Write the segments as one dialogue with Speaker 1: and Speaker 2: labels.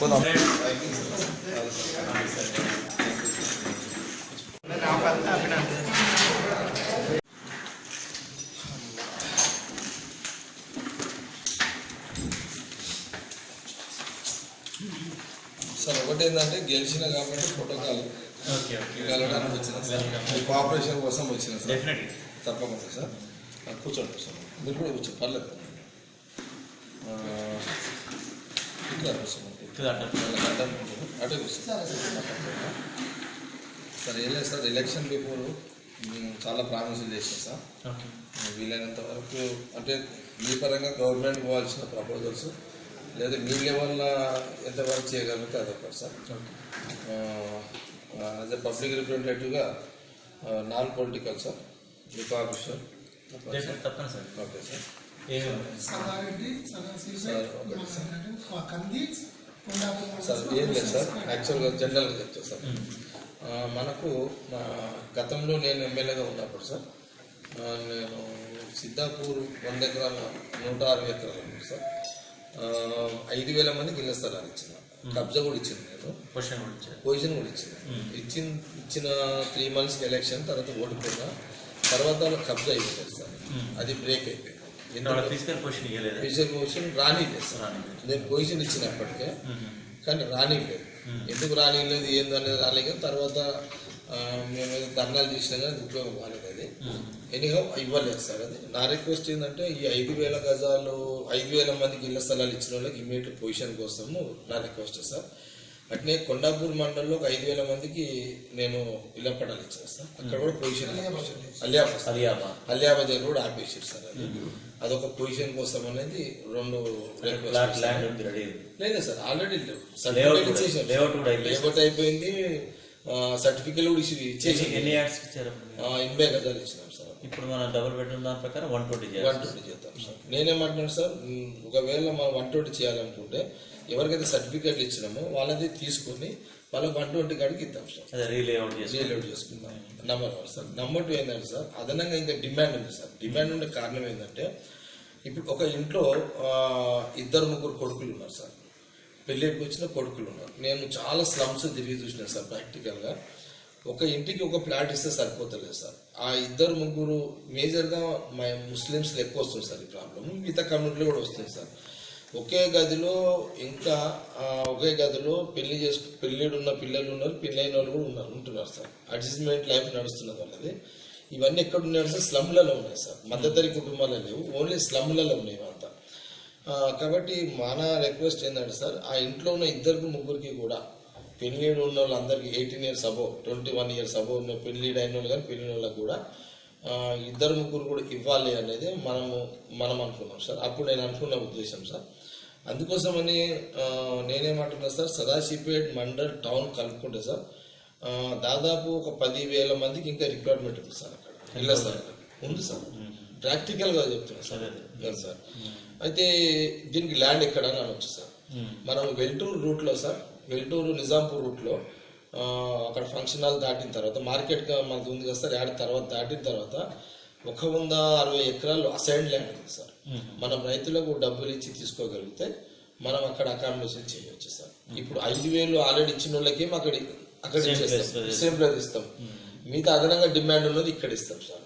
Speaker 1: పోదాం. సార్ ఒకటి ఏంటంటే గెలిచిన కాబట్టి ప్రోటోకాల్
Speaker 2: ఓకే
Speaker 1: కలవడానికి వచ్చిన సార్. కోఆపరేషన్ కోసం వచ్చిన సార్. తప్పకుండా సార్. కూర్చోండి సార్. మీరు కూడా కూర్చో పర్లేదు ఆ, అటే సార్ ఏం లేదు సార్ ఎలక్షన్ బిఫోర్ మేము చాలా ప్రామిసులు చేసాం సార్. వీలైనంత వరకు అంటే మీ పరంగా గవర్నమెంట్ పోవాల్సిన ప్రపోజల్స్ లేదా మీ లెవెల్లో ఎంతవరకు చేయగలిగితే అదొకటి sir.
Speaker 2: Okay.
Speaker 1: As a public రిప్రజెంటేటివ్గా non political sir officer
Speaker 2: తప్పని sir.
Speaker 1: Okay sir.
Speaker 3: Sangareddy
Speaker 1: sir.
Speaker 3: Kandi
Speaker 1: ఏం లేదు సార్. యాక్చువల్గా జనరల్గా చెప్తా సార్. మనకు నా గతంలో నేను ఎమ్మెల్యేగా ఉన్నప్పుడు సార్ నేను సిద్ధాపూర్ వంద ఎకరాల నూట అరవై ఎకరాలు ఉంది సార్. ఐదు వేల మందికి ఇళ్ళ స్థలాలు ఇచ్చిన. కబ్జా కూడా ఇచ్చింది నేను.
Speaker 2: క్వశ్చన్ గురించి
Speaker 1: పొజిషన్ కూడా ఇచ్చింది ఇచ్చిన ఇచ్చిన త్రీ మంత్స్కి ఎలక్షన్ తర్వాత ఓడిపోయినా తర్వాత వాళ్ళకి కబ్జా అయిపోయింది సార్. అది బ్రేక్ అయిపోయింది.
Speaker 2: ఫిజికల్
Speaker 1: ఫిజికల్ పొజిషన్ రానిలేదు.
Speaker 2: రానిలేదు.
Speaker 1: నేను పొజిషన్ ఇచ్చినప్పటికే కానీ రానిలేదు. ఎందుకు రానిలేదు ఏందనేది రాలేదు తర్వాత మేము ఏదో ధర్నాలు చేసినా కానీ ఉపయోగం కాలేదు అది ఎనీహో ఇవ్వలేదు సార్ అది. నా రిక్వెస్ట్ ఏంటంటే ఈ ఐదు వేల గజాలు ఐదు వేల మందికి ఇళ్ళ స్థలాలు ఇచ్చిన వాళ్ళకి ఇమీడియట్ పొజిషన్ కోసము నా రిక్వెస్ట్ సార్. అట్నే కొండాపూర్ మండలంలో ఒక ఐదు వేల మందికి నేను ఇళ్ళ పట్టాలు ఇచ్చాను సార్. అక్కడ కూడా పొజిషన్ అలియాబాద్. సార్.
Speaker 2: అలియాబా
Speaker 1: అలియాబాద్ దగ్గర కూడా ఆపేసారు సార్ అది. అదొక పొజిషన్ కోసం అనేది రెండు లేదు సార్ ఆల్రెడీ
Speaker 2: కూడా అయిపోయింది.
Speaker 1: లేఅవుట్ అయిపోయింది. సర్టిఫికెట్ కూడా ఇచ్చి
Speaker 2: ఎన్ని యాడ్స్ ఇచ్చారు?
Speaker 1: ఎనభై గజాలు ఇచ్చినాం సార్.
Speaker 2: ఇప్పుడు మనం డబుల్ బెడ్రూమ్ దాని ప్రకారం వన్ ట్వంటీ
Speaker 1: వన్ ట్వంటీ చేద్దాం సార్. నేనేమంటున్నాను సార్ ఒకవేళ మనం వన్ ట్వంటీ చేయాలనుకుంటే ఎవరికైతే సర్టిఫికెట్లు ఇచ్చినామో వాళ్ళది తీసుకొని వాళ్ళకి వన్ ట్వంటీ కాడికి ఇద్దాం సార్.
Speaker 2: రీలేఅవుట్
Speaker 1: చేసుకుందాం. Number one sir. Number two ఏంటంటే సార్ అదనంగా ఇంకా డిమాండ్ ఉంది సార్. డిమాండ్ ఉండే కారణం ఏంటంటే ఇప్పుడు ఒక ఇంట్లో ఇద్దరు ముగ్గురు కొడుకులు ఉన్నారు సార్. పెళ్ళికి వచ్చిన కొడుకులు ఉన్నారు. నేను చాలా స్లమ్స్ తిరిగి చూసినాను సార్ ప్రాక్టికల్గా ఒక ఇంటికి ఒక ప్లాట్ ఇస్తే సరిపోతలేదు సార్. ఆ ఇద్దరు ముగ్గురు మేజర్గా మా ముస్లిమ్స్లో ఎక్కువ వస్తుంది సార్ ఈ ప్రాబ్లం మిగతా కమ్యూనిటీలో కూడా వస్తుంది సార్. ఒకే గదిలో ఇంకా ఒకే గదిలో పెళ్ళి చేసుకు పెళ్ళిడు ఉన్న పిల్లలు ఉన్నారు పెళ్ళైన వాళ్ళు కూడా ఉన్నారు ఉంటున్నారు సార్. అడ్జస్ట్మెంట్ లైఫ్ నడుస్తున్నది వాళ్ళది. ఇవన్నీ ఎక్కడ ఉన్నాయి సార్ స్లమ్లలో ఉన్నాయి సార్. మధ్యతరి కుటుంబాలు లేవు ఓన్లీ స్లమ్లలో ఉన్నాయి అంతా కాబట్టి మన రిక్వెస్ట్ ఏంటంటే సార్ ఆ ఇంట్లో ఉన్న ఇద్దరికి ముగ్గురికి కూడా పెళ్ళిడు ఉన్న వాళ్ళందరికీ eighteen years above twenty one years above ఉన్న పెళ్ళిడు అయిన వాళ్ళు కానీ పెళ్ళిన వాళ్ళకి కూడా ఇద్దరు ముగ్గురు కూడా ఇవ్వాలి అనేది మనము మనం అనుకున్నాం సార్. అప్పుడు నేను అనుకున్న ఉద్దేశం సార్. అందుకోసమని నేనేమంటున్నా సార్ సదాశివపేట్ మండల్ టౌన్ కలుపుకుంటే సార్ దాదాపు ఒక పది వేల మందికి ఇంకా రిక్వైర్మెంట్ ఉంది సార్ అక్కడ. స్థలం ఉంది సార్ ప్రాక్టికల్గా చెప్తున్నా సార్. సార్. అయితే దీనికి ల్యాండ్ ఎక్కడ అని అనొచ్చు సార్. మనం వెల్టూరు రూట్లో సార్ వెల్టూరు నిజాంపూర్ రూట్లో అక్కడ ఫంక్షన్ హాల్ దాటిన తర్వాత మార్కెట్ మనది ఉంది కదా సార్ యాడ్ తర్వాత దాటిన తర్వాత ఒక వంద అరవై ఎకరాలు అసైన్ ల్యాండ్ ఉంది సార్. మనం రైతులకు డబ్బులు ఇచ్చి తీసుకోగలిగితే మనం అక్కడ అకామిడేషన్ చేయవచ్చు సార్. ఇప్పుడు ఐదు వేలు ఆల్రెడీ ఇచ్చిన వాళ్ళకి అక్కడ అక్కడ సేమ్ ఇస్తాం. మిగతా అదనంగా డిమాండ్ ఉన్నది ఇక్కడ ఇస్తాం సార్.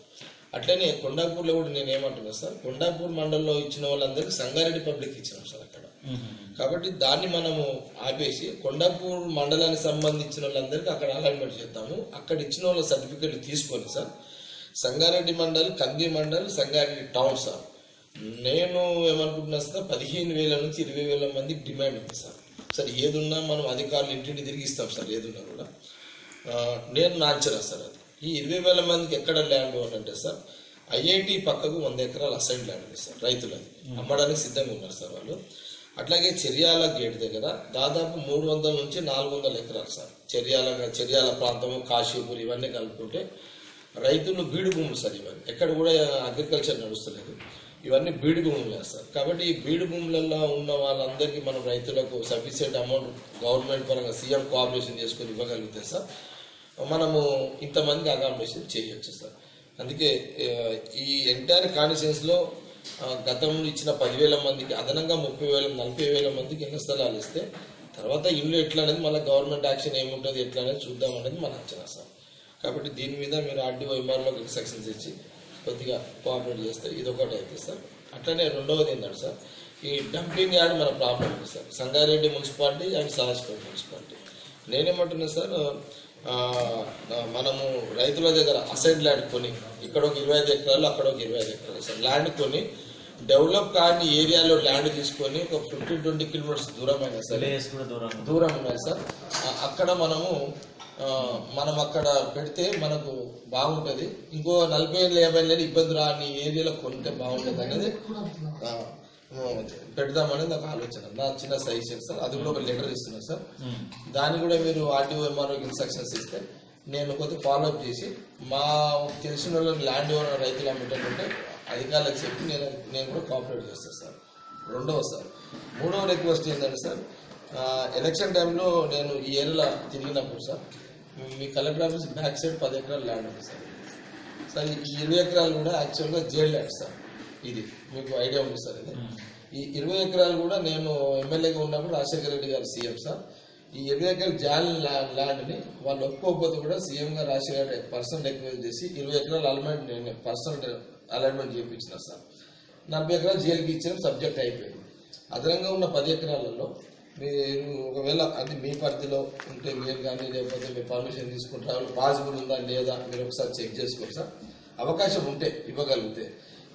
Speaker 1: అట్లనే కొండాపూర్లో కూడా నేను ఏమంటున్నా సార్ కొండాపూర్ మండలంలో ఇచ్చిన వాళ్ళందరికీ సంగారెడ్డి పబ్లిక్ ఇచ్చినాం సార్ అక్కడ. కాబట్టి దాన్ని మనము ఆపేసి కొండాపూర్ మండలానికి సంబంధించిన వాళ్ళందరికీ అక్కడ అలాట్మెంట్ చేద్దాము. అక్కడ ఇచ్చిన వాళ్ళ సర్టిఫికెట్లు తీసుకొని సార్ సంగారెడ్డి మండల్ కంది మండల్ సంగారెడ్డి టౌన్ సార్. నేను ఏమనుకుంటున్నా సార్ పదిహేను వేల నుంచి ఇరవై వేల మందికి డిమాండ్ ఉంది సార్. సార్ ఏదున్నా మనం అధికారులు ఇంటింటి తిరిగి ఇస్తాం సార్ ఏదున్నా కూడా. నేను నాంచరా సార్ అది. ఈ ఇరవై వేల మందికి ఎక్కడ ల్యాండ్ అని అంటే సార్ ఐఐటి పక్కకు వంద ఎకరాలు అసైన్ ల్యాండ్ ఉంది సార్ రైతులది. అమ్మడానికి సిద్ధంగా ఉన్నారు సార్ వాళ్ళు. అట్లాగే చెర్యాల గేట్ దగ్గర దాదాపు మూడు వందల నుంచి నాలుగు వందల ఎకరాలు సార్. చెర్యాల చెర్యాల ప్రాంతము కాశీపూర్ ఇవన్నీ కలుపుకుంటే రైతులు బీడు భూములు సార్ ఇవన్నీ. ఎక్కడ కూడా అగ్రికల్చర్ నడుస్తలేదు. ఇవన్నీ బీడు భూములు వేస్తారు కాబట్టి ఈ బీడు భూములలో ఉన్న వాళ్ళందరికీ మనం రైతులకు సఫిషియంట్ అమౌంట్ గవర్నమెంట్ పరంగా సీఎం కోఆపరేషన్ చేసుకొని ఇవ్వగలిగితే సార్ మనము ఇంతమందికి అకామిడేషన్ చేయొచ్చు సార్. అందుకే ఈ ఎంటైర్ కాన్స్టిట్యూన్స్లో గతంలో ఇచ్చిన పదివేల మందికి అదనంగా ముప్పై వేల నలభై వేల మందికి ఎన్ని స్థలాలు ఇస్తే తర్వాత ఇల్లు ఎట్లా అనేది మళ్ళీ గవర్నమెంట్ యాక్షన్ ఏముంటుంది ఎట్లా అనేది చూద్దాం అనేది మన అంచనా సార్. కాబట్టి దీని మీద మీరు ఆర్డీఓ ఎంఆర్లోకి ఇన్స్ట్రక్షన్స్ ఇచ్చి కొద్దిగా కోఆపరేట్ చేస్తే ఇది ఒకటి అవుతుంది సార్. అట్లనే రెండవది ఏంటంటే సార్ ఈ డంపింగ్ యార్డ్ మన ప్రాబ్లం ఉంది sir. Sangareddy municipality and Sahaspeta municipality. నేనేమంటున్నా సార్ మనము రైతుల దగ్గర అసైడ్ ల్యాండ్ కొని ఇక్కడ ఒక ఇరవై ఐదు ఎకరాలు అక్కడ ఒక ఇరవై ఐదు ఎకరాలు సార్. ల్యాండ్ కొని డెవలప్ కాని ఏరియాలో ల్యాండ్ తీసుకొని ఒక ఫిఫ్టీన్ ట్వంటీ కిలోమీటర్స్ దూరం అయినా సరే
Speaker 2: దూరం
Speaker 1: ఉన్నాయి సార్. అక్కడ మనము మనం అక్కడ పెడితే మనకు బాగుంటుంది. ఇంకో నలభై ఏళ్ళు యాభై ఏళ్ళు ఇబ్బంది రాని ఏరియాలో కొంటే బాగుంటుంది అనేది పెడదామనేది నాకు ఆలోచన. నా చిన్న సజెషన్ సార్. అది కూడా ఒక లెటర్ ఇస్తున్నాను సార్. దాన్ని కూడా మీరు ఆర్టీఓ ఎంఆర్ఓకి ఇన్స్ట్రక్షన్స్ ఇస్తే నేను కొద్దిగా ఫాలోఅప్ చేసి మా తెలిసిన వాళ్ళని ల్యాండ్ ఓనర్ రైతులు అమ్మేటంటే అధికారులకు చెప్పి నేను నేను కూడా కోఆపరేట్ చేస్తాను సార్. రెండవ సార్. మూడవ రిక్వెస్ట్ ఏంటంటే సార్ ఎలక్షన్ టైంలో నేను ఈ ఏరియాలో తిరిగినప్పుడు సార్ మీ కలెక్టర్ ఆఫీస్ బ్యాక్ సైడ్ పది ఎకరాలు ల్యాండ్ ఉంది సార్. సార్ ఈ ఇరవై ఎకరాలు కూడా యాక్చువల్గా జైల్ ల్యాండ్ సార్. ఇది మీకు ఐడియా ఉంది సార్ ఇది. ఈ ఇరవై ఎకరాలు కూడా నేను ఎమ్మెల్యేగా ఉన్నప్పుడు రాజశేఖర రెడ్డి గారు సీఎం సార్. ఈ ఇరవై ఎకరాల జాల్ ల్యాండ్ని వాళ్ళు ఒప్పుకోకపోతే కూడా సీఎం గారు రాజశేఖర రెడ్డి పర్సనల్ రిక్వెస్ట్ చేసి ఇరవై ఎకరాల అలైన్మెంట్ నేను పర్సనల్ అలైన్మెంట్ చేయించిన సార్. నలభై ఎకరాలు జైలుకి ఇచ్చిన సబ్జెక్ట్ అయిపోయింది. అదనంగా ఉన్న పది ఎకరాలలో మీరు ఒకవేళ అది మీ పరిధిలో ఉంటే మీరు కానీ లేకపోతే మీ పర్మిషన్ తీసుకుంటారు? పాసిబుల్ ఉందా లేదా? మీరు ఒకసారి చెక్ చేసుకోండి సార్. అవకాశం ఉంటే ఇవ్వగలిగితే.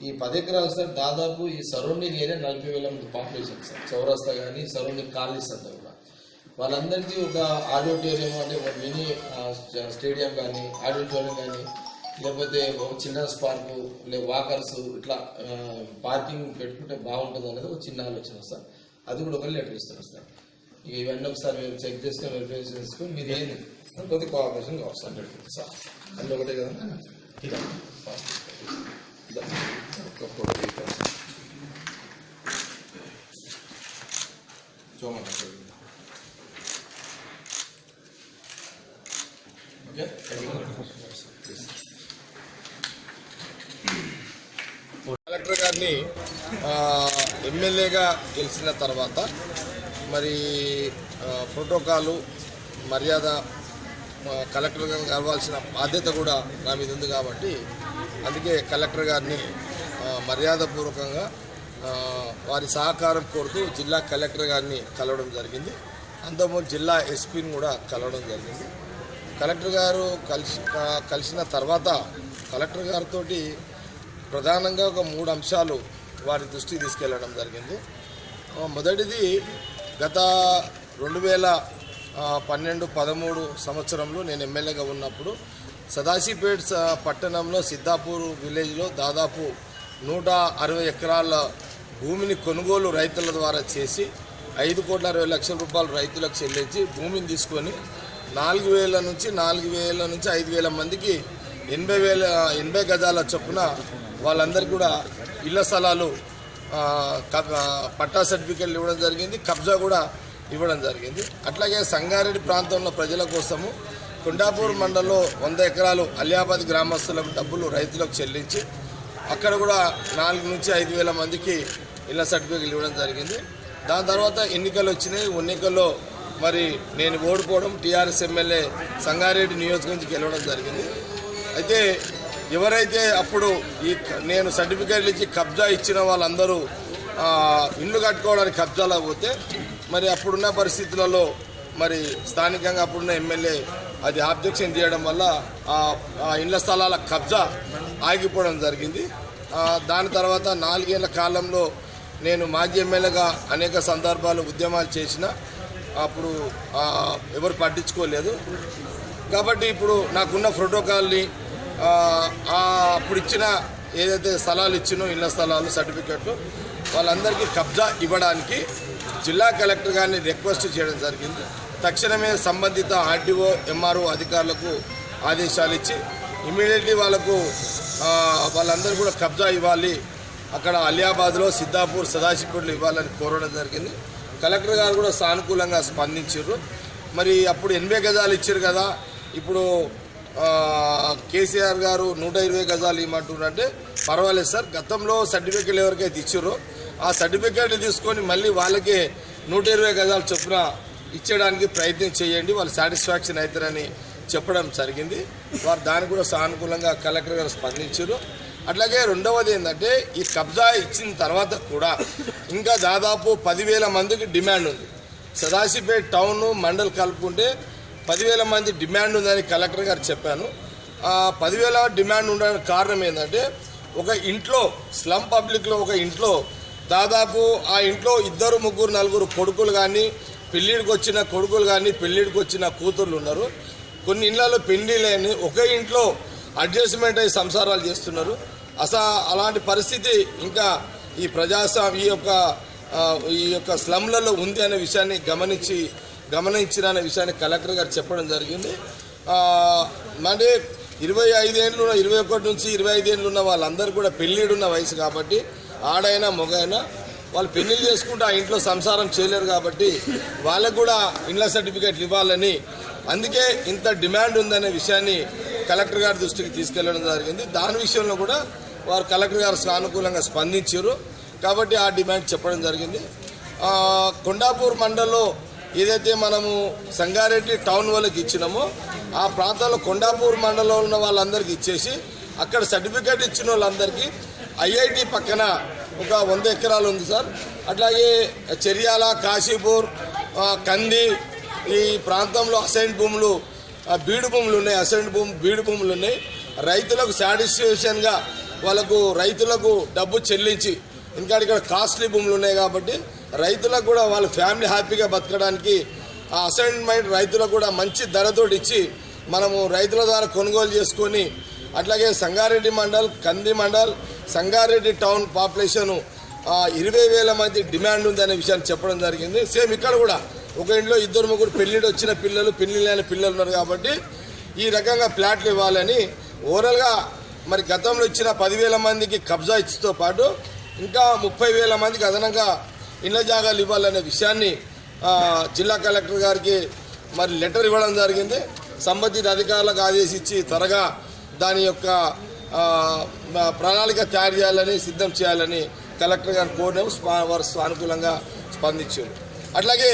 Speaker 1: ఈ పది ఎకరాలు సార్ దాదాపు ఈ సరౌండింగ్ ఏరియా నలభై వేల మంది పాపులేషన్ సార్. చౌరస్తా కానీ సరౌండింగ్ కాలనీస్ అంతా కూడా. వాళ్ళందరికీ ఒక ఆడిటోరియం అంటే ఒక మినీ స్టేడియం కానీ ఆడిటోరియం కానీ లేకపోతే ఒక చిల్డ్రన్స్ పార్కు లే వాకర్స్ ఇట్లా పార్కింగ్ పెట్టుకుంటే బాగుంటుంది అనేది ఒక చిన్న ఆలోచన సార్. అది కూడా ఒక లెటర్ ఇస్తాను సార్. ఇక ఇవన్నీ ఒకసారి మీరు చెక్ చేసుకొని వెరిఫై చేసుకొని మీరు ఏంది కొద్ది కోఆపరేషన్ సార్ పెట్టుకుంటాం సార్. అందులో ఒకటే కదా దా. ఒక్క ఫోటో తీద్దాం సార్. చూడమంటారు ఓకే కలెక్టర్ గారిని ఆ, ఎమ్మెల్యేగా గెలిచిన తర్వాత మరి ప్రోటోకాలు మర్యాద కలెక్టర్గా కావాల్సిన బాధ్యత కూడా నా మీద ఉంది కాబట్టి అందుకే కలెక్టర్ గారిని మర్యాదపూర్వకంగా వారి సహకారం కోరుతూ జిల్లా కలెక్టర్ గారిని కలవడం జరిగింది. అంతకుముందు జిల్లా ఎస్పీని కూడా కలవడం జరిగింది. కలెక్టర్ గారు కలిసి కలిసిన తర్వాత కలెక్టర్ గారితో ప్రధానంగా ఒక మూడు అంశాలు వారి దృష్టికి తీసుకెళ్ళడం జరిగింది. మొదటిది గత రెండు వేల పన్నెండు పదమూడు సంవత్సరంలో నేను ఎమ్మెల్యేగా ఉన్నప్పుడు సదాశివపేట పట్టణంలో సిద్ధాపూర్ విలేజ్లో దాదాపు నూట అరవై ఎకరాల భూమిని కొనుగోలు రైతుల ద్వారా చేసి ఐదు కోట్ల అరవై లక్షల రూపాయలు రైతులకు చెల్లించి భూమిని తీసుకొని నాలుగు వేల నుంచి నాలుగు వేల నుంచి ఐదు వేల మందికి ఎనభై వేల ఎనభై గజాల చొప్పున వాళ్ళందరికీ కూడా ఇళ్ళ స్థలాలు పట్టా సర్టిఫికెట్లు ఇవ్వడం జరిగింది కబ్జా కూడా ఇవ్వడం జరిగింది. అట్లాగే సంగారెడ్డి ప్రాంతంలో ప్రజల కోసము కొండాపూర్ మండలంలో వంద ఎకరాలు అలియాబాద్ గ్రామస్తులకు డబ్బులు రైతులకు చెల్లించి అక్కడ కూడా నాలుగు నుంచి ఐదు వేల మందికి ఇళ్ళ సర్టిఫికెట్లు ఇవ్వడం జరిగింది. దాని తర్వాత ఎన్నికలు వచ్చినాయి. ఎన్నికల్లో మరి నేను ఓడిపోవడం టీఆర్ఎస్ ఎమ్మెల్యే సంగారెడ్డి నియోజకవర్గం వెళ్ళడం గెలవడం జరిగింది. అయితే ఎవరైతే అప్పుడు ఈ నేను సర్టిఫికేట్లు ఇచ్చి కబ్జా ఇచ్చిన వాళ్ళందరూ ఇల్లు కట్టుకోవడానికి కబ్జాలో పోతే మరి అప్పుడున్న పరిస్థితులలో మరి స్థానికంగా అప్పుడున్న ఎమ్మెల్యే అది ఆబ్జెక్షన్ చేయడం వల్ల ఆ ఇళ్ళ స్థలాల కబ్జా ఆగిపోవడం జరిగింది. దాని తర్వాత నాలుగేళ్ళ కాలంలో నేను మాజీ ఎమ్మెల్యేగా అనేక సందర్భాలు ఉద్యమాలు చేసిన. అప్పుడు ఎవరు పట్టించుకోలేదు. కాబట్టి ఇప్పుడు నాకున్న ప్రోటోకాల్ని అప్పుడు ఇచ్చిన ఏదైతే స్థలాలు ఇచ్చినో ఇళ్ళ స్థలాలు సర్టిఫికెట్లు వాళ్ళందరికీ కబ్జా ఇవ్వడానికి జిల్లా కలెక్టర్ గారిని రిక్వెస్ట్ చేయడం జరిగింది. తక్షణమే సంబంధిత ఆర్డీఓ ఎంఆర్ఓ అధికారులకు ఆదేశాలు ఇచ్చి ఇమీడియట్లీ వాళ్ళకు వాళ్ళందరూ కూడా కబ్జా ఇవ్వాలి. అక్కడ అలియాబాద్లో సిద్ధాపూర్ సదాశివపూర్లో ఇవ్వాలని కోరడం జరిగింది. కలెక్టర్ గారు కూడా సానుకూలంగా స్పందించారు. మరి అప్పుడు ఎనభై గజాలు ఇచ్చారు కదా. ఇప్పుడు కేసీఆర్ గారు నూట ఇరవై గజాలు ఇవ్వమంటున్నారంటే పర్వాలేదు సార్. గతంలో సర్టిఫికేట్ ఎవరికైతే ఇచ్చారో ఆ సర్టిఫికేట్ తీసుకొని మళ్ళీ వాళ్ళకే నూట ఇరవై గజాలు చొప్పున ఇచ్చేయడానికి ప్రయత్నం చేయండి. వాళ్ళు సాటిస్ఫాక్షన్ అవుతారని చెప్పడం జరిగింది. వారు దానికి కూడా సానుకూలంగా కలెక్టర్ గారు స్పందించారు. అట్లాగే రెండవది ఏంటంటే ఈ కబ్జా ఇచ్చిన తర్వాత కూడా ఇంకా దాదాపు పదివేల మందికి డిమాండ్ ఉంది. సదాశివపేట టౌన్ మండల్ కలుపుకుంటే పదివేల మంది డిమాండ్ ఉందని కలెక్టర్ గారు చెప్పాను. పదివేల డిమాండ్ ఉండడానికి కారణం ఏంటంటే ఒక ఇంట్లో స్లమ్ పబ్లిక్లో ఒక ఇంట్లో దాదాపు ఆ ఇంట్లో ఇద్దరు ముగ్గురు నలుగురు కొడుకులు కానీ పెళ్ళిడికి వచ్చిన కొడుకులు కానీ పెళ్ళిడికి వచ్చిన కూతుర్లు ఉన్నారు. కొన్ని ఇళ్ళలో పెళ్ళిలేని ఒకే ఇంట్లో అడ్జస్ట్మెంట్ అయ్యి సంసారాలు చేస్తున్నారు. అసలు అలాంటి పరిస్థితి ఇంకా ఈ ప్రజాస్వామ్య ఈ యొక్క ఈ యొక్క స్లమ్లలో ఉంది అనే విషయాన్ని గమనించి గమనించిన అనే విషయాన్ని కలెక్టర్ గారు చెప్పడం జరిగింది. అంటే ఇరవై ఐదేళ్ళు ఇరవై ఒకటి నుంచి ఇరవై ఐదేళ్ళు ఉన్న వాళ్ళందరూ కూడా పెళ్ళిడున్న వయసు కాబట్టి ఆడైనా మొగైనా వాళ్ళు పెళ్ళిళ్ళు చేసుకుంటే ఆ ఇంట్లో సంసారం చేయలేరు కాబట్టి వాళ్ళకు కూడా ఇండ్ల సర్టిఫికేట్లు ఇవ్వాలని అందుకే ఇంత డిమాండ్ ఉందనే విషయాన్ని కలెక్టర్ గారి దృష్టికి తీసుకెళ్ళడం జరిగింది. దాని విషయంలో కూడా వారు కలెక్టర్ గారు సానుకూలంగా స్పందించారు. కాబట్టి ఆ డిమాండ్ చెప్పడం జరిగింది. కొండాపూర్ మండల్లో ఏదైతే మనము సంగారెడ్డి టౌన్ వాళ్ళకి ఇచ్చినామో ఆ ప్రాంతంలో కొండాపూర్ మండలంలో ఉన్న వాళ్ళందరికీ ఇచ్చేసి అక్కడ సర్టిఫికేట్ ఇచ్చిన వాళ్ళందరికీ ఐఐటి పక్కన ఒక వంద ఎకరాలు ఉంది సార్. అట్లాగే చెర్యాల కాశీపూర్ కంది ఈ ప్రాంతంలో అసైన్ భూములు బీడు భూములు ఉన్నాయి అసైన్ భూమి బీడు భూములు ఉన్నాయి. రైతులకు సాటిస్ఫాక్షన్గా వాళ్ళకు రైతులకు డబ్బు చెల్లించి ఇంకా ఇక్కడ కాస్ట్లీ భూములు ఉన్నాయి కాబట్టి రైతులకు కూడా వాళ్ళ ఫ్యామిలీ హ్యాపీగా బతకడానికి ఆ అసైన్మెంట్ రైతులకు కూడా మంచి ధరతోటి ఇచ్చి మనము రైతుల ద్వారా కొనుగోలు చేసుకొని అట్లాగే సంగారెడ్డి మండల్ కంది మండల్ సంగారెడ్డి టౌన్ పాపులేషను ఇరవై వేల మంది డిమాండ్ ఉందనే విషయాన్ని చెప్పడం జరిగింది. సేమ్ ఇక్కడ కూడా ఒక ఇంట్లో ఇద్దరు ముగ్గురు పెళ్ళిళ్ళు వచ్చిన పిల్లలు పెళ్ళి లేని పిల్లలు ఉన్నారు కాబట్టి ఈ రకంగా ప్లాట్లు ఇవ్వాలని ఓవరాల్గా మరి గతంలో ఇచ్చిన పదివేల మందికి కబ్జా ఇచ్చితో పాటు ఇంకా ముప్పై వేల మందికి అదనంగా ఇళ్ళ జాగాలు ఇవ్వాలనే విషయాన్ని జిల్లా కలెక్టర్ గారికి మరి లెటర్ ఇవ్వడం జరిగింది. సంబంధిత అధికారులకు ఆదేశించి త్వరగా దాని యొక్క ప్రణాళిక తయారు చేయాలని సిద్ధం చేయాలని కలెక్టర్ గారు కోరినాము స్పా- వారు సానుకూలంగా స్పందించారు. అట్లాగే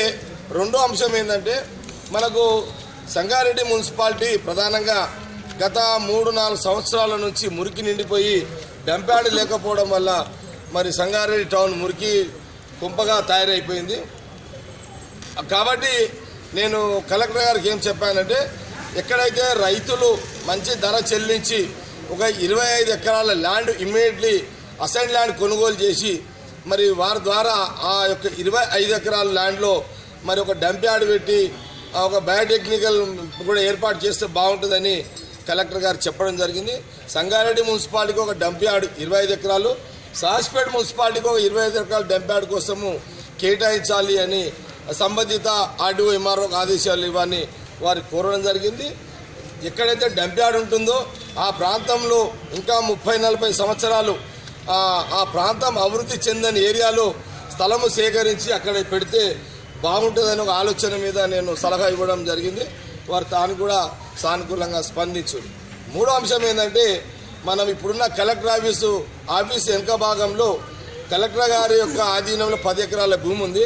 Speaker 1: రెండో అంశం ఏంటంటే మనకు సంగారెడ్డి మున్సిపాలిటీ ప్రధానంగా గత మూడు నాలుగు సంవత్సరాల నుంచి మురికి నిండిపోయి డంప్యాడ్ లేకపోవడం వల్ల మరి సంగారెడ్డి టౌన్ మురికి కుంపగా తయారైపోయింది. కాబట్టి నేను కలెక్టర్ గారికి ఏం చెప్పానంటే ఎక్కడైతే రైతులు మంచి ధర చెల్లించి ఒక ఇరవై ఐదు ఎకరాల ల్యాండ్ ఇమ్మీడియట్లీ అసైన్ ల్యాండ్ కొనుగోలు చేసి మరి వారి ద్వారా ఆ యొక్క ఇరవై ఐదు ఎకరాల ల్యాండ్లో మరి ఒక డంప్ యార్డ్ పెట్టి ఆ ఒక బయోటెక్నికల్ కూడా ఏర్పాటు చేస్తే బాగుంటుందని కలెక్టర్ గారు చెప్పడం జరిగింది. సంగారెడ్డి మున్సిపాలిటీకి ఒక డంప్ యార్డ్ ఇరవై ఐదు ఎకరాలు సాస్పేట్ మున్సిపాలిటీకి ఒక ఇరవై ఐదు ఎకరాల డంప్ యార్డ్ కోసము కేటాయించాలి అని సంబంధిత ఆర్డీఓ ఎంఆర్ఓ ఆదేశాలు ఇవ్వని వారు కోరడం జరిగింది. ఎక్కడైతే డంప్యార్డ్ ఉంటుందో ఆ ప్రాంతంలో ఇంకా ముప్పై నలభై సంవత్సరాలు ఆ ప్రాంతం అభివృద్ధి చెందని ఏరియాలో స్థలము సేకరించి అక్కడ పెడితే బాగుంటుందని ఒక ఆలోచన మీద నేను సలహా ఇవ్వడం జరిగింది. వారు తాను కూడా సానుకూలంగా స్పందించు మూడో అంశం ఏంటంటే మనం ఇప్పుడున్న కలెక్టర్ ఆఫీసు ఆఫీస్ వెనుక భాగంలో కలెక్టర్ గారి యొక్క ఆధీనంలో పది ఎకరాల భూమి ఉంది.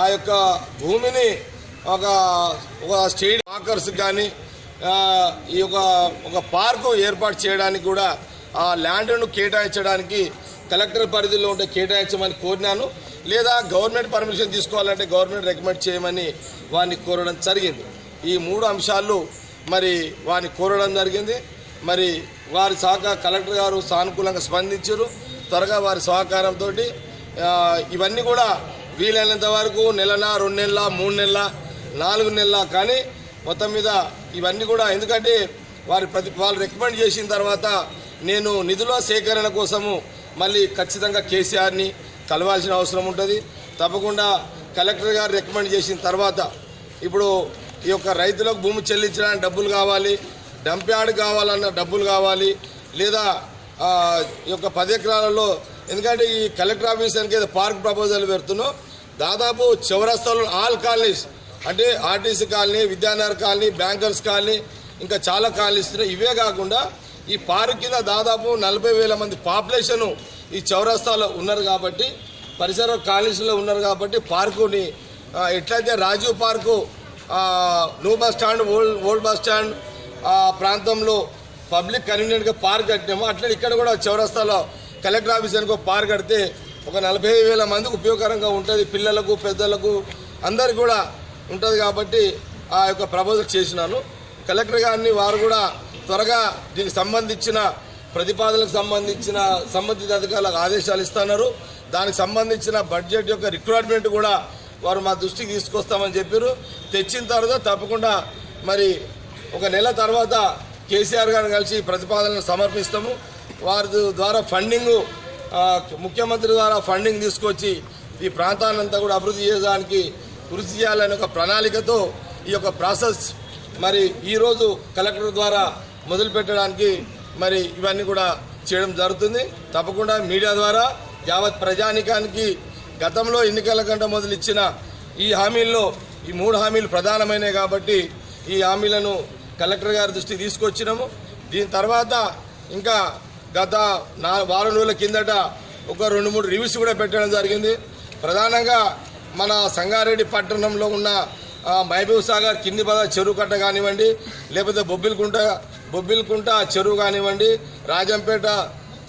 Speaker 1: ఆ యొక్క భూమిని ఒక ఒక స్టేట్ వాకర్స్ కానీ ఈ యొక్క ఒక పార్కు ఏర్పాటు చేయడానికి కూడా ఆ ల్యాండ్ను కేటాయించడానికి కలెక్టర్ పరిధిలో ఉంటే కేటాయించమని కోరినాను. లేదా గవర్నమెంట్ పర్మిషన్ తీసుకోవాలంటే గవర్నమెంట్ రికమెండ్ చేయమని వారిని కోరడం జరిగింది. ఈ మూడు అంశాలు మరి వారిని కోరడం జరిగింది. మరి వారి సహకార కలెక్టర్ గారు సానుకూలంగా స్పందించారు. త్వరగా వారి సహకారంతో ఇవన్నీ కూడా వీలైనంత వరకు నెలన రెండు నెలల మూడు నెలల నాలుగు నెలల కానీ మొత్తం మీద ఇవన్నీ కూడా ఎందుకంటే వారి ప్రతి వాళ్ళు రికమెండ్ చేసిన తర్వాత నేను నిధుల సేకరణ కోసము మళ్ళీ ఖచ్చితంగా కేసీఆర్ని కలవాల్సిన అవసరం ఉంటుంది. తప్పకుండా కలెక్టర్ గారు రికమెండ్ చేసిన తర్వాత ఇప్పుడు ఈ యొక్క రైతులకు భూమి చెల్లించడానికి డబ్బులు కావాలి. డంప్ యార్డ్ కావాలన్న డబ్బులు కావాలి లేదా ఈ యొక్క పది ఎకరాలలో ఎందుకంటే ఈ కలెక్టర్ ఆఫీస్ ఏదో పార్క్ ప్రపోజల్ పెడుతున్నాం దాదాపు చౌరస్తాలో ఆల్ కాలనీస్ అంటే RTC colony Vidyanagar colony bankers colony ఇంకా చాలా కాలనీస్ ఇవే కాకుండా ఈ పార్క్ కింద దాదాపు నలభై వేల మంది పాపులేషన్ ఈ చౌరస్తాలో ఉన్నారు కాబట్టి పరిసర కాలనీస్లో ఉన్నారు కాబట్టి పార్కుని ఎట్లయితే Rajiv park new bus stand old old bus stand ఆ ప్రాంతంలో పబ్లిక్ కన్వీనియంట్గా పార్క్ కట్టినాము. అట్లనే ఇక్కడ కూడా చౌరస్తాలో కలెక్టర్ ఆఫీస్ అనుకో పార్క్ కడితే ఒక నలభై వేల మందికి ఉపయోగకరంగా ఉంటుంది. పిల్లలకు పెద్దలకు అందరికి కూడా ఉంటుంది కాబట్టి ఆ యొక్క ప్రపోజల్ చేసినాను. కలెక్టర్ గారిని వారు కూడా త్వరగా దీనికి సంబంధించిన ప్రతిపాదనలకు సంబంధించిన సంబంధిత అధికారులకు ఆదేశాలు ఇస్తున్నారు. దానికి సంబంధించిన బడ్జెట్ యొక్క రిక్వైర్మెంట్ కూడా వారు మా దృష్టికి తీసుకొస్తామని చెప్పారు. తెచ్చిన తర్వాత తప్పకుండా మరి ఒక నెల తర్వాత కేసీఆర్ గారిని కలిసి ప్రతిపాదనలు సమర్పిస్తాము. వారి ద్వారా ఫండింగ్ ముఖ్యమంత్రి ద్వారా ఫండింగ్ తీసుకొచ్చి ఈ ప్రాంతాన్నంతా కూడా అభివృద్ధి చేయడానికి కృషి చేయాలనే ఒక ప్రణాళికతో ఈ యొక్క ప్రాసెస్ మరి ఈరోజు కలెక్టర్ ద్వారా మొదలుపెట్టడానికి మరి ఇవన్నీ కూడా చేయడం జరుగుతుంది. తప్పకుండా మీడియా ద్వారా యావత్ ప్రజానికానికి గతంలో ఎన్నికల కంటే మొదలు ఇచ్చిన ఈ హామీల్లో ఈ మూడు హామీలు ప్రధానమైనవి కాబట్టి ఈ హామీలను కలెక్టర్ గారి దృష్టికి తీసుకొచ్చినాము. దీని తర్వాత ఇంకా గత నా వారం రోజుల కిందట ఒక రెండు మూడు రివ్యూస్ కూడా పెట్టడం జరిగింది. ప్రధానంగా మన సంగారెడ్డి పట్టణంలో ఉన్న మహబూబ్ సాగర్ కింది పద చెరువు కట్ట కానివ్వండి లేకపోతే బొబ్బిల్కుంట బొబ్బిలకుంట చెరువు కానివ్వండి రాజంపేట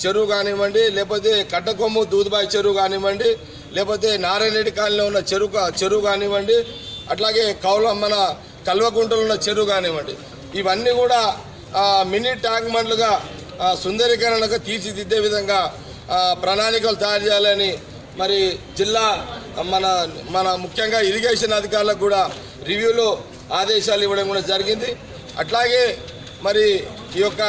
Speaker 1: చెరువు కానివ్వండి లేకపోతే కట్టకొమ్ము దూదుబాయి చెరువు కానివ్వండి లేకపోతే నారాయణరెడ్డి కాలనీలో ఉన్న చెరువు చెరువు కానివ్వండి అట్లాగే కౌల మన కల్వకుంటలో ఉన్న చెరువు కానివ్వండి. ఇవన్నీ కూడా మినీ ట్యాంక్ బండ్లుగా సుందరీకరణకు సుందరీకరణగా తీర్చిదిద్దే విధంగా ప్రణాళికలు తయారు చేయాలని మరి జిల్లా మన మన ముఖ్యంగా ఇరిగేషన్ అధికారులకు కూడా రివ్యూలో ఆదేశాలు ఇవ్వడం కూడా జరిగింది. అట్లాగే మరి ఈ యొక్క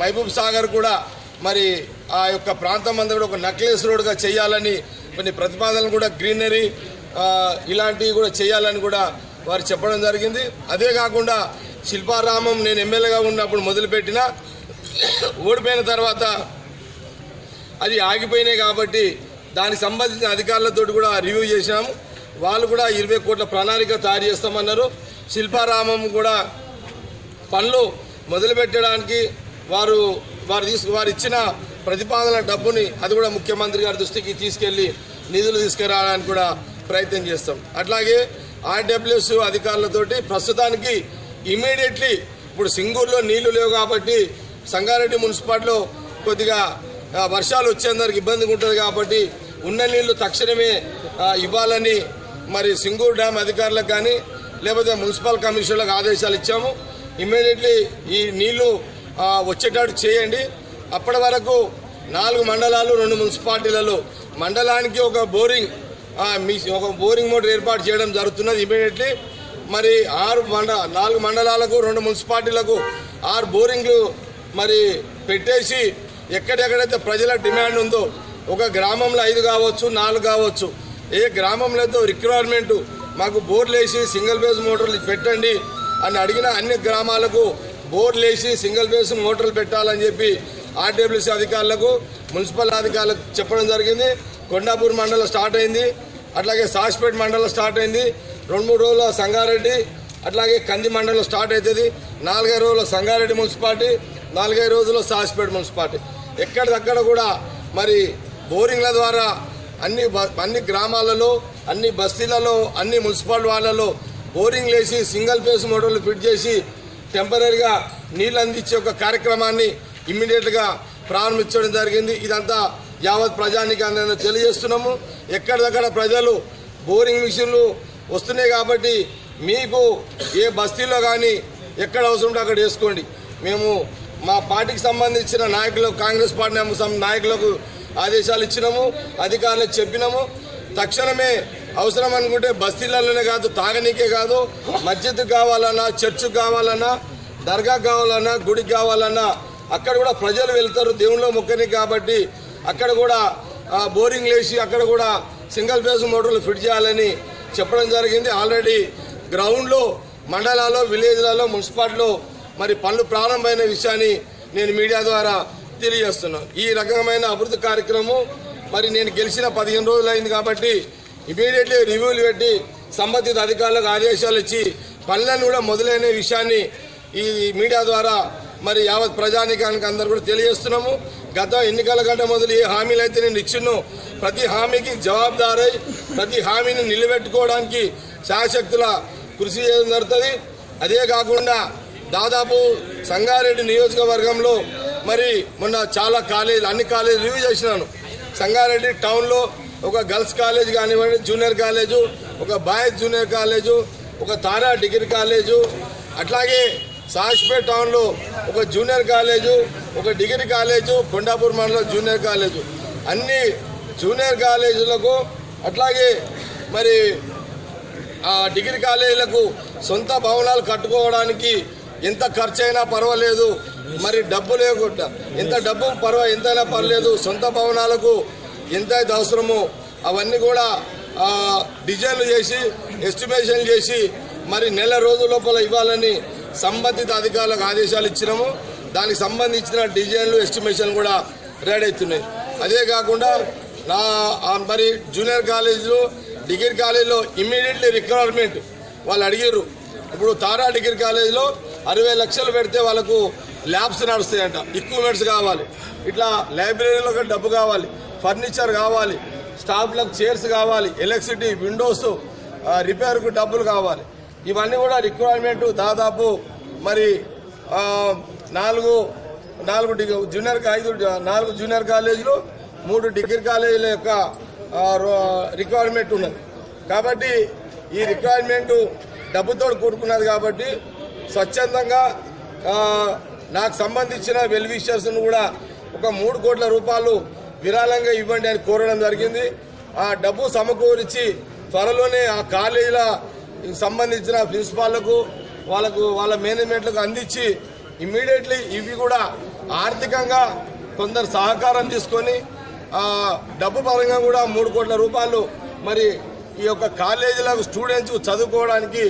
Speaker 1: మహబూబ్ సాగర్ కూడా మరి ఆ యొక్క ప్రాంతం అంతా కూడా ఒక నక్లెస్ రోడ్గా చేయాలని కొన్ని ప్రతిపాదనలు కూడా గ్రీనరీ ఇలాంటివి కూడా చేయాలని కూడా వారు చెప్పడం జరిగింది. అదే కాకుండా శిల్పారామం నేను ఎమ్మెల్యేగా ఉన్నప్పుడు మొదలుపెట్టిన ఓడిపోయిన తర్వాత అది ఆగిపోయినాయి కాబట్టి దానికి సంబంధించిన అధికారులతో కూడా రివ్యూ చేసినాము. వాళ్ళు కూడా ఇరవై కోట్ల ప్రణాళిక తయారు చేస్తామన్నారు. శిల్పారామం కూడా పనులు మొదలుపెట్టడానికి వారు వారు తీసుకు వారు ఇచ్చిన ప్రతిపాదన డబ్బుని అది కూడా ముఖ్యమంత్రి గారి దృష్టికి తీసుకెళ్ళి నిధులు తీసుకురావడానికి కూడా ప్రయత్నం చేస్తాం. అట్లాగే ఆర్డబ్ల్యూఎస్ అధికారులతోటి ప్రస్తుతానికి ఇమీడియట్లీ ఇప్పుడు సింగూరులో నీళ్ళు లేవు కాబట్టి సంగారెడ్డి మున్సిపాలిటీలో కొద్దిగా వర్షాలు వచ్చేందరికి ఇబ్బందిగా ఉంటుంది కాబట్టి ఉన్న నీళ్ళు తక్షణమే ఇవ్వాలని మరి సింగూరు డ్యామ్ అధికారులకు కానీ లేకపోతే మున్సిపల్ కమిషనర్లకు ఆదేశాలు ఇచ్చాము. ఇమ్మీడియట్లీ ఈ నీళ్ళు వచ్చేటట్టు చేయండి. అప్పటి వరకు నాలుగు మండలాలు రెండు మున్సిపాలిటీలలో మండలానికి ఒక బోరింగ్ మీ ఒక బోరింగ్ మోటార్ ఏర్పాటు చేయడం జరుగుతున్నది ఇమీడియట్లీ. మరి ఆరు మండ నాలుగు మండలాలకు రెండు మున్సిపాలిటీలకు ఆరు బోరింగ్లు మరి పెట్టేసి ఎక్కడెక్కడైతే ప్రజల డిమాండ్ ఉందో ఒక గ్రామంలో ఐదు కావచ్చు నాలుగు కావచ్చు ఏ గ్రామంలో అయితే మాకు బోర్లు వేసి సింగిల్ ఫేజ్ మోటార్లు పెట్టండి అని అడిగిన అన్ని గ్రామాలకు బోర్లు వేసి సింగిల్ ఫేజ్ మోటార్లు పెట్టాలని చెప్పి ఆర్డబ్ల్యూసీ అధికారులకు మున్సిపల్ అధికారులకు చెప్పడం జరిగింది. కొండాపూర్ మండలం స్టార్ట్ అయింది. అట్లాగే సాస్పేట్ మండలం స్టార్ట్ అయింది. రెండు మూడు రోజుల సంగారెడ్డి అట్లాగే కంది మండలం స్టార్ట్ అవుతుంది నాలుగైదు రోజుల సంగారెడ్డి మున్సిపాలిటీ నాలుగైదు రోజుల్లో సాస్పేట్ మున్సిపాలిటీ. ఎక్కడిదక్కడ కూడా మరి బోరింగ్ల ద్వారా అన్ని బ- అన్ని గ్రామాలలో అన్ని బస్తీలలో అన్ని మున్సిపాలిటీ వాళ్ళలో బోరింగ్ వేసి సింగిల్ ఫేస్ మోటార్లు ఫిట్ చేసి టెంపరీగా నీళ్ళు అందించే ఒక కార్యక్రమాన్ని ఇమ్మీడియట్గా ప్రారంభించడం జరిగింది. ఇదంతా యావత్ ప్రజానికి అందరూ తెలియజేస్తున్నాము. ఎక్కడిదక్కడ ప్రజలు బోరింగ్ మిషన్లు వస్తున్నాయి కాబట్టి మీకు ఏ బస్తీలో కానీ ఎక్కడ అవసరం ఉంటే అక్కడ వేసుకోండి. మేము మా పార్టీకి సంబంధించిన నాయకులు కాంగ్రెస్ పార్టీ నాయకులకు ఆదేశాలు ఇచ్చినాము అధికారులకు చెప్పినాము. తక్షణమే అవసరం అనుకుంటే బస్తీలలోనే కాదు తాగనీకే కాదు మస్జిద్ కావాలన్నా చర్చ్ కావాలన్నా దర్గా కావాలన్నా గుడికి కావాలన్నా అక్కడ కూడా ప్రజలు వెళ్తారు దేవుళ్ళు మొక్కని కాబట్టి అక్కడ కూడా బోరింగ్ లేచి అక్కడ కూడా సింగిల్ ఫేజ్ మోటార్లు ఫిట్ చేయాలని చెప్పడం జరిగింది. ఆల్రెడీ గ్రౌండ్లో మండలాల్లో విలేజ్లలో మున్సిపాలిటీలో మరి పనులు ప్రారంభమైన విషయాన్ని నేను మీడియా ద్వారా తెలియజేస్తున్నాను. ఈ రకమైన అభివృద్ధి కార్యక్రమం మరి నేను గెలిచిన పదిహేను రోజులు అయింది కాబట్టి ఇమీడియట్లీ రివ్యూలు పెట్టి సంబంధిత అధికారులకు ఆదేశాలు ఇచ్చి పనులను కూడా మొదలైన విషయాన్ని ఈ మీడియా ద్వారా మరి యావత్ ప్రజానికానికి అందరు కూడా తెలియజేస్తున్నాము. గత ఎన్నికల కంటే మొదలు ఏ హామీలు అయితే నేను ఇచ్చినో ప్రతి హామీకి జవాబుదారై ప్రతి హామీని నిలబెట్టుకోవడానికి శాశక్తుల కృషి చేయడం జరుగుతుంది. అదే కాకుండా దాదాపు సంగారెడ్డి నియోజకవర్గంలో మరి మొన్న చాలా కాలేజీలు అన్ని కాలేజీలు రివ్యూ చేసినాను. సంగారెడ్డి టౌన్లో ఒక గర్ల్స్ కాలేజ్ కానివ్వండి జూనియర్ కాలేజు ఒక బాయ్స్ జూనియర్ కాలేజు ఒక తారా డిగ్రీ కాలేజు అట్లాగే సాహస్పేట్ టౌన్లో ఒక జూనియర్ కాలేజు ఒక డిగ్రీ కాలేజు కొండాపూర్ మండలం జూనియర్ కాలేజు. అన్ని జూనియర్ కాలేజీలకు అట్లాగే మరి ఆ డిగ్రీ కాలేజీలకు సొంత భవనాలు కట్టుకోవడానికి ఎంత ఖర్చు అయినా పర్వాలేదు. మరి డబ్బు లేకుండా ఎంత డబ్బు పర్వ ఎంతైనా పర్లేదు. సొంత భవనాలకు ఎంత అయితే అవసరమో అవన్నీ కూడా డిజైన్లు చేసి ఎస్టిమేషన్లు చేసి మరి నెల రోజుల లోపల ఇవ్వాలని సంబంధిత అధికారులకు ఆదేశాలు ఇచ్చినాము. దానికి సంబంధించిన డిజైన్లు ఎస్టిమేషన్ కూడా రెడీ అవుతున్నాయి. అదే కాకుండా నా మరి జూనియర్ కాలేజీలో డిగ్రీ కాలేజీలో ఇమ్మీడియట్లీ రిక్వైర్మెంట్ వాళ్ళు అడిగారు ఇప్పుడు తారా డిగ్రీ కాలేజీలో అరవై లక్షలు పెడితే వాళ్ళకు ల్యాబ్స్ నడుస్తాయంట. ఎక్విప్మెంట్స్ కావాలి. ఇట్లా లైబ్రరీలో ఒక డబ్బు కావాలి. ఫర్నిచర్ కావాలి. స్టాఫ్లకు చైర్స్ కావాలి. ఎలక్ట్రిసిటీ విండోస్ రిపేర్కు డబ్బులు కావాలి. ఇవన్నీ కూడా రిక్వైర్మెంట్ దాదాపు మరి నాలుగు నాలుగు డిగ్రీ జూనియర్ ఐదు నాలుగు జూనియర్ కాలేజీలు మూడు డిగ్రీ కాలేజీల యొక్క రో- రిక్వైర్మెంట్ ఉన్నది. కాబట్టి ఈ రిక్వైర్మెంట్ డబ్బుతో కూడుకున్నది కాబట్టి స్వచ్ఛందంగా నాకు సంబంధించిన వెల్విషర్స్ను కూడా ఒక మూడు కోట్ల రూపాయలు విరాళంగా ఇవ్వండి అని కోరడం జరిగింది. ఆ డబ్బు సమకూర్చి త్వరలోనే ఆ కాలేజీల సంబంధించిన ప్రిన్సిపాళ్ళకు వాళ్ళకు వాళ్ళ మేనేజ్మెంట్లకు అందించి ఇమ్మీడియట్లీ ఇవి కూడా ఆర్థికంగా కొందరు సహకారం తీసుకొని డబ్బు పరంగా కూడా మూడు కోట్ల రూపాయలు మరి ఈ యొక్క కాలేజీలకు స్టూడెంట్స్ చదువుకోవడానికి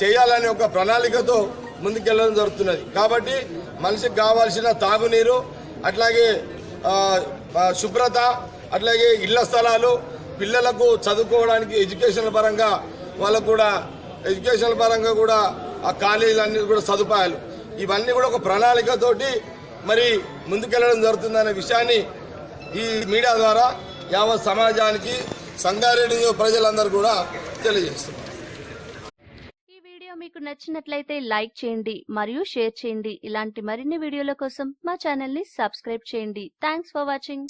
Speaker 1: చేయాలనే ఒక ప్రణాళికతో ముందుకెళ్ళడం జరుగుతున్నది. కాబట్టి మనిషికి కావాల్సిన తాగునీరు అట్లాగే శుభ్రత అట్లాగే ఇళ్ళ స్థలాలు పిల్లలకు చదువుకోవడానికి ఎడ్యుకేషన్ పరంగా వాళ్ళకు కూడా ఎడ్యుకేషన్ పరంగా కూడా ఆ కాలేజీలన్నీ కూడా సదుపాయాలు. ఇవన్నీ కూడా ఒక ప్రణాళికతోటి మరి ముందుకెళ్ళడం జరుగుతుందనే విషయాన్ని ఈ మీడియా ద్వారా యావత్ సమాజానికి సంగారెడ్డి ప్రజలందరూ కూడా తెలియజేస్తున్నారు.
Speaker 4: ఈ వీడియో మీకు నచ్చినట్లయితే లైక్ చేయండి మరియు షేర్ చేయండి. ఇలాంటి మరిన్ని వీడియోల కోసం మా ఛానల్ని సబ్స్క్రైబ్ చేయండి. Thanks for watching.